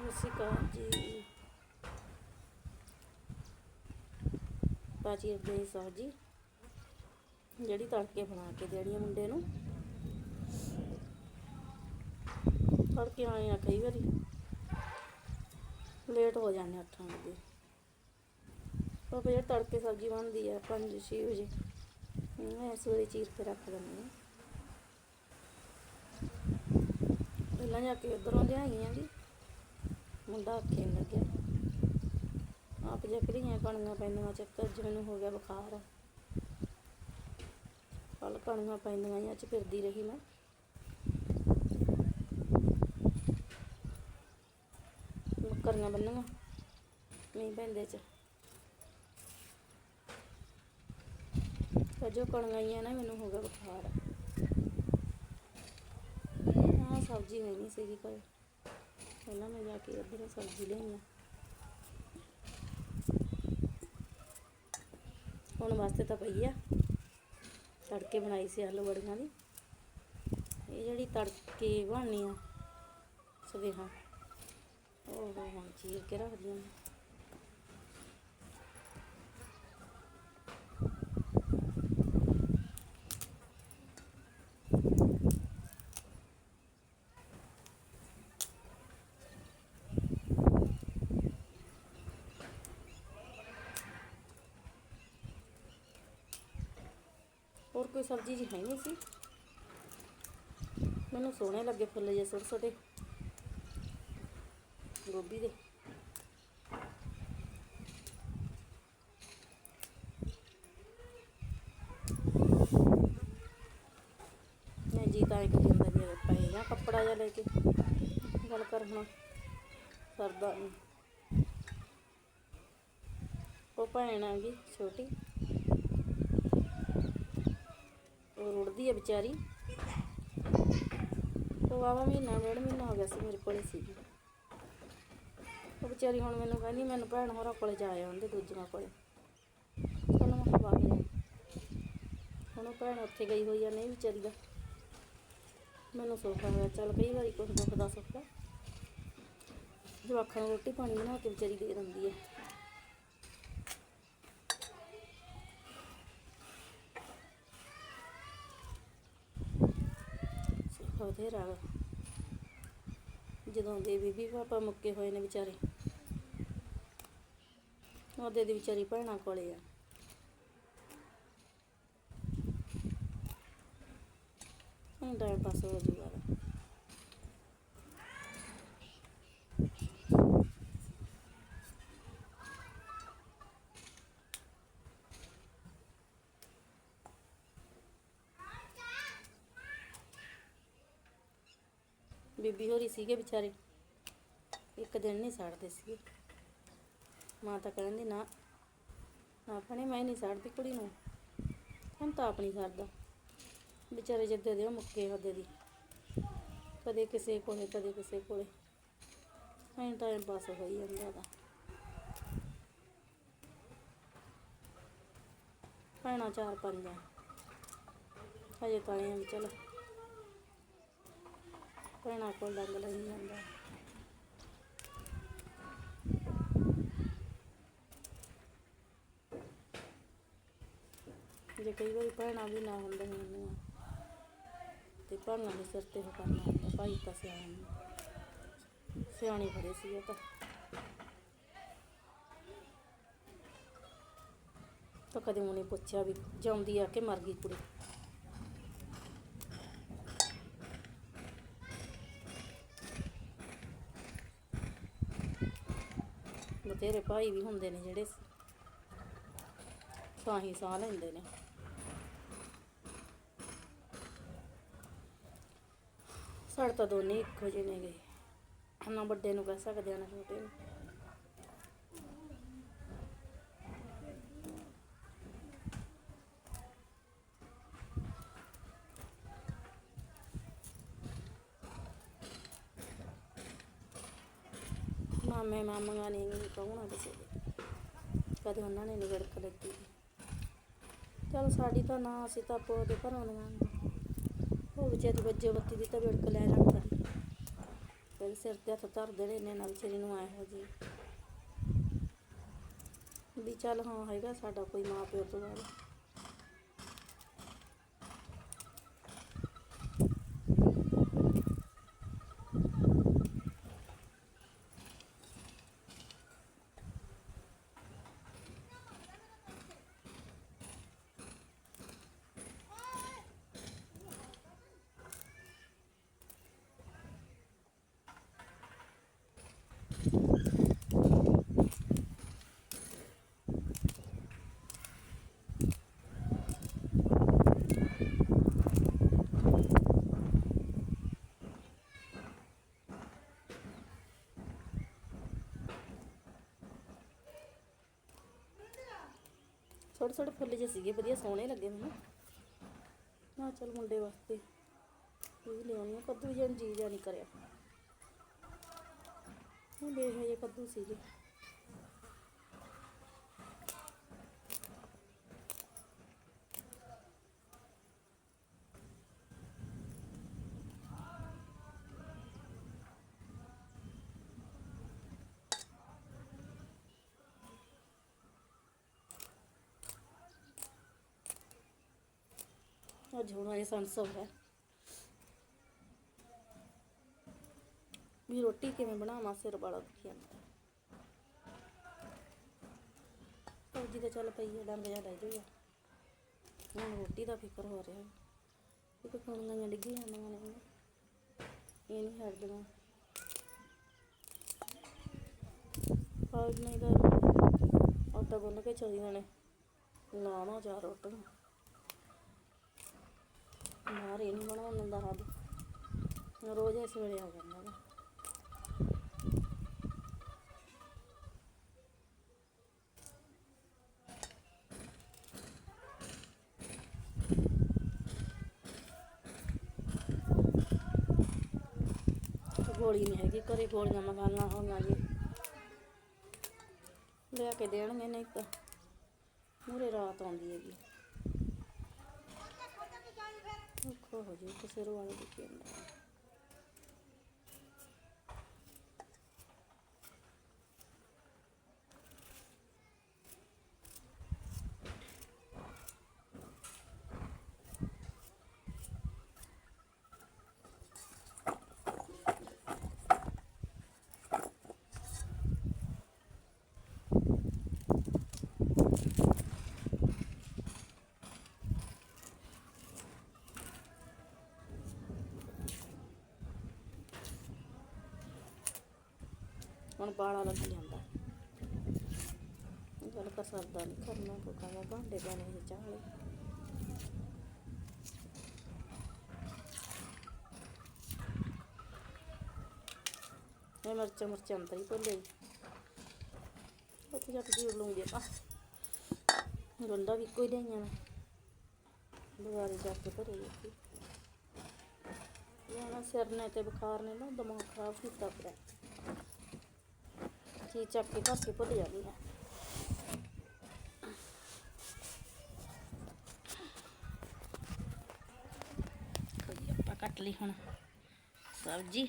ਸਤਿ ਸ਼੍ਰੀ ਅਕਾਲ ਜੀ ਬਾਜੀ ਅੱਗੇ ਸਬਜ਼ੀ ਜਿਹੜੀ ਤੜਕੇ ਬਣਾ ਕੇ ਦੇਣੀ ਆ ਮੁੰਡੇ ਨੂੰ। ਤੜਕੇ ਆਏ ਆ ਕਈ ਵਾਰੀ। ਲੇਟ ਹੋ ਜਾਂਦੇ ਆ ਅੱਠਾਂ ਵਜੇ। ਪਾਪਾ, ਜਿਹੜੀ ਤੜਕੇ ਸਬਜ਼ੀ ਬਣਦੀ ਆ 5-6 ਵਜੇ, ਮੈਂ ਸਵੇਰੇ ਚੀਰ ਕੇ ਰੱਖ ਦਿੰਦੀ ਹਾਂ ਪਹਿਲਾਂ ਜਾ ਕੇ ਉਧਰੋਂ ਲਿਆਈ ਆ ਜੀ। ਮੁੰਡਾ ਆਖੇ ਲੱਗਿਆ ਆਪ ਜਕੜੀਆਂ ਕਣੀਆਂ ਪੈਂਦੀਆਂ, ਚੱਕਰ ਚ ਮੈਨੂੰ ਹੋ ਗਿਆ ਬੁਖਾਰ। ਕੱਲ ਕਣੀਆਂ ਪੈਂਦੀਆਂ ਜਾਂ ਫਿਰਦੀ ਰਹੀ ਮੈਂ। ਬੱਕਰੀਆਂ ਬੰਨੀਆਂ ਮੀਂਹ ਪੈਂਦੇ ਚ। ਤੇ ਜੋ ਕਣੀਆਂ ਨਾ, ਮੈਨੂੰ ਹੋ ਗਿਆ ਬੁਖਾਰ। ਹਾਂ ਸਬਜ਼ੀ ਹੋਈ ਨਹੀਂ ਸੀਗੀ ਕੋਈ। ਪਹਿਲਾਂ ਮੈਂ ਜਾ ਕੇ ਉੱਧਰੋਂ ਸਬਜ਼ੀ ਲੈਣੀ ਆ। ਹੁਣ ਵਾਸਤੇ ਤਾਂ ਪਈ ਆ ਤੜਕੇ ਬਣਾਈ ਸੀ ਆਲੂ ਬੜੀਆਂ ਦੀ। ਇਹ ਜਿਹੜੀ ਤੜਕੇ ਬਣਨੀ ਆ ਸਵੇਹਾਂ। ਉਹ ਹੁਣ ਚੀਰ ਕੇ ਰੱਖਦੀ ਹਾਂ ਕੋਈ ਸਬਜ਼ੀ ਜੀ ਹੈ ਨਹੀਂ ਸੀ। ਮੈਨੂੰ ਸੋਹਣੇ ਲੱਗੇ ਫੁੱਲ ਜੇ ਛੋਟੇ ਛੋਟੇ ਗੋਭੀ ਦੇ। ਮੈਂ ਜੀ ਤਾਂ ਇੱਕ ਦਿਨ ਦਾ ਮੇਰੇ ਪਏ ਜਾਂ ਕੱਪੜਾ ਜਿਹਾ ਲੈ ਕੇ। ਗੱਲ ਕਰ ਹੁਣ। ਸਰਦਾ। ਉਹ ਭੈਣ ਆ ਗਈ, ਛੋਟੀ। ਉਹ ਰੁੜਦੀ ਹੈ ਵਿਚਾਰੀ। ਉਹ ਵਾਵਾ ਮਹੀਨਾ, ਡੇਢ ਮਹੀਨਾ ਹੋ ਗਿਆ ਸੀ ਮੇਰੇ ਕੋਲੇ ਸੀਗੀ। ਉਹ ਵਿਚਾਰੀ ਹੁਣ ਮੈਨੂੰ ਕਹਿੰਦੀ, ਮੈਨੂੰ ਭੈਣ ਹੋਰਾਂ ਕੋਲੇ ਜਾ ਆਉਂਦੇ ਦੂਜੀਆਂ ਕੋਲੇ। ਚਲੋ ਮੈਂ ਕਿਹਾ ਵਗ ਹੁਣ ਉਹ ਭੈਣ ਉੱਥੇ ਗਈ ਹੋਈ ਆ, ਨਹੀਂ ਵਿਚਾਰੀ ਦਾ। ਮੈਨੂੰ ਸੌਖਾ ਹੋਇਆ, ਚੱਲ ਕਈ ਵਾਰੀ ਕੁਝ ਦੁੱਖ ਦਾ ਸੁੱਖ। ਜਵਾਖਾਂ ਨੂੰ ਰੋਟੀ ਪਾਣੀ ਬਣਾ ਕੇ ਵਿਚਾਰੀ ਦੇ ਦਿੰਦੀ ਹੈ ਸੁੱਖ ਬਥੇਰਾ ਗਾ। ਜਦੋਂ ਦੇ ਬੀਬੀ ਪਾਪਾ ਮੁੱਕੇ ਹੋਏ ਨੇ ਵਿਚਾਰੇ। ਉਹਦੇ ਦੀ ਵਿਚਾਰੀ ਭੈਣਾਂ ਕੋਲੇ ਆ। ਹੁਣ ਟਾਈਮ ਪਾਸ ਹੋ ਜੂਗਾ। ਬੀਬੀ ਹੋਰੀ ਸੀਗੇ ਵਿਚਾਰੇ। ਇੱਕ ਦਿਨ ਨਹੀਂ ਸਾੜਦੇ ਸੀਗੇ। ਮਾਂ ਤਾਂ ਕਹਿੰਦੀ, ਨਾ ਆਪਣੇ ਮੈਂ ਨਹੀਂ ਸਾੜਦੀ ਕੁੜੀ ਨੂੰ। ਹੁਣ ਤਾਂ ਆਪਣੀ ਛੱਡਦਾ ਵਿਚਾਰੇ ਜਿੱਦੇ ਦੇ ਉਹ ਮੁੱਕੇ ਉਹਦੇ ਦੀ। ਕਦੇ ਕਿਸੇ ਕੋਲੇ, ਕਦੇ ਕਿਸੇ ਕੋਲੇ। ਐਂ ਟਾਈਮ ਪਾਸ ਹੋਈ ਜਾਂਦਾ ਉਹਦਾ। ਭੈਣਾਂ ਚਾਰ ਪੰਜ ਆ। ਹਜੇ ਤਾਂ ਐਂ ਵੀ ਚਲੋ। ਭੈਣਾਂ ਕੋਲ ਡੰਗ ਲਈ ਜਾਂਦਾ। ਜੇ ਕਈ ਵਾਰੀ ਭੈਣਾਂ ਵੀ ਨਾ ਹੁੰਦੀਆਂ ਹੁੰਦੀਆਂ ਤੇ ਭੈਣਾਂ ਦੇ ਸਿਰ ਤੇ ਕਰਨਾ ਹੁੰਦਾ, ਭਾਈ ਤਾਂ ਸਿਆਣੀ ਸਿਆਣੀ ਖੜੇ ਸੀ ਉਹ ਤਾਂ। ਤਾਂ ਕਦੇ ਉਹਨੇ ਪੁੱਛਿਆ ਵੀ, ਜਾਉਂਦੀ ਆ ਕਿ ਮਰ ਗਈ ਕੁੜੀ? ਬਥੇਰੇ ਭਾਈ ਵੀ ਹੁੰਦੇ ਨੇ ਜਿਹੜੇ ਸਾਹੀ ਸਾਹ ਲੈਂਦੇ ਨੇ। ਸਾਡੇ ਤਾਂ ਦੋਨੇ ਇੱਕੋ ਜਿਹੇ ਨੇ ਗਏ ਨਾ ਵੱਡੇ ਨੂੰ ਕਹਿ ਸਕਦੇ ਆ ਨਾ ਛੋਟੇ ਨੂੰ। ਮਾਮੇ ਮਾਮੀਆਂ ਨੇ ਨਹੀਂ ਕਹਣਾ ਕਿਸੇ ਦੇ। ਕਦੇ ਉਹਨਾਂ ਨੇ ਨਹੀਂ ਵਿੜਕ ਚਲ ਸਾਡੀ ਤਾਂ ਨਾ, ਅਸੀਂ ਤਾਂ ਆਪੋ ਦੇ ਘਰੋਂ ਦੀਆਂ ਉਹ ਵਿਚਾਰੀ ਵੱਜੇ ਬੱਤੀ ਦੀ ਤਾਂ ਵਿੜਕ ਲੈ ਲੈਂਦਾ ਫਿਰ ਸਿਰ ਤੇ ਹੱਥ ਧਰ ਦੇਣੇ ਨੇ, ਨਾਲ ਸਿਰ ਨੂੰ ਆਇਆ ਜੀ। ਵੀ ਚੱਲ ਹਾਂ, ਹੈਗਾ ਸਾਡਾ ਕੋਈ ਮਾਂ ਪਿਓ ਤੋਂ ਬਾਅਦ। ਛੋਟੇ ਛੋਟੇ ਫੁੱਲ ਜਿਹੇ ਸੀਗੇ ਵਧੀਆ ਸੋਹਣੇ ਲੱਗੇ ਮੈਨੂੰ ਨਾ ਚਲ ਮੁੰਡੇ ਵਾਸਤੇ ਇਹ ਵੀ ਲਿਆਉਣੀ ਆ ਕੱਦੂ ਜਿਹਾ ਜੀ ਜਿਹਾ ਨਹੀਂ ਕਰਿਆ ਉਹ ਦੇਖ ਜੇ ਕੱਦੂ ਸੀਗੇ। ਅੱਜ ਹੁਣ ਇਹ ਸੰਸਵ ਹੈ। ਵੀ ਰੋਟੀ ਕਿਵੇਂ ਬਣਾਵਾਂ, ਸਿਰ ਵਾਲਾ ਦੁਖੀ ਜਾਂਦਾ। ਸਬਜ਼ੀ ਤਾਂ ਚੱਲ ਪਈ ਹੈ ਡੰਗ ਜਾ ਲੈ ਜਾਊਗਾ ਹੁਣ ਰੋਟੀ ਦਾ ਫਿਕਰ ਹੋ ਰਿਹਾ। ਕਿਉਂਕਿ ਕਣੀਆਂ ਡਿੱਗੀ ਜਾਂਦੀਆਂ ਨੇ ਇਹ ਨਹੀਂ ਹਟਦੀਆਂ। ਆਜ ਨਹੀਂ ਤਾਂ ਆਟਾ ਗੁੰਨ ਕੇ ਚਲੀਆਂ ਨੇ। ਲਾਣਾ ਚਾਰ ਰੋਟੀਆਂ। ਬਾਹਰ ਇਹ ਨਹੀਂ ਬਣਾਉਣ ਦਿੰਦਾ ਹੱਦ। ਰੋਜ਼ ਇਸ ਵੇਲੇ ਆ ਜਾਂਦਾ ਗੋਲੀ ਨਹੀਂ ਹੈਗੀ, ਘਰੇ ਗੋਲੀਆਂ ਮੰਗਾਉਣਾ ਹੋਈਆਂ ਜੀ। ਲਿਆ ਕੇ ਦੇਣਗੇ ਨਹੀਂ ਤਾਂ ਮੂਰੇ ਰਾਤ ਆਉਂਦੀ ਹੈਗੀ। ਔਖਾ ਹੋ ਜੇ ਕਿਸੇ ਵਾਲੇ ਦੀ ਕੀ ਹੁੰਦਾ। ਹੁਣ ਬਾਲਾ ਲੱਗ ਜਾਂਦਾ। ਗੱਲ ਕਰ ਸਰਦਾ ਨਹੀਂ ਕਰਨਾ ਕੋ ਕਾਵਾ ਭਾਂਡੇ ਪਾਣੇ ਦੇ ਚਾਹਲੇ ਇਹ ਮਿਰਚ ਮਿਰਚ ਅੰਦਰ ਹੀ ਭੁੱਲੇ ਉੱਥੇ ਜਾ ਕੇ ਜੀਰ ਲੂੰਗੀ ਆ ਰੰਡਾ ਵੀ ਕੋਈ ਲਿਆਈਆਂ ਨੇ ਦੁਬਾਰੇ ਜਾ ਕੇ ਭਰੇ ਜੀ ਲੈਣਾ ਸਿਰ ਨੇ ਤੇ ਬੁਖਾਰ ਨੇ ਨਾ ਦਿਮਾਗ ਖਰਾਬ ਕੀਤਾ ਪਿਆ। ਚੀਜ਼ ਚੱਕ ਕੇ ਘਰ ਕੇ ਭੁੱਲ ਜਾਂਦੀ ਹੈ ਕੱਟ ਲਈ ਹੁਣ ਸਬਜ਼ੀ।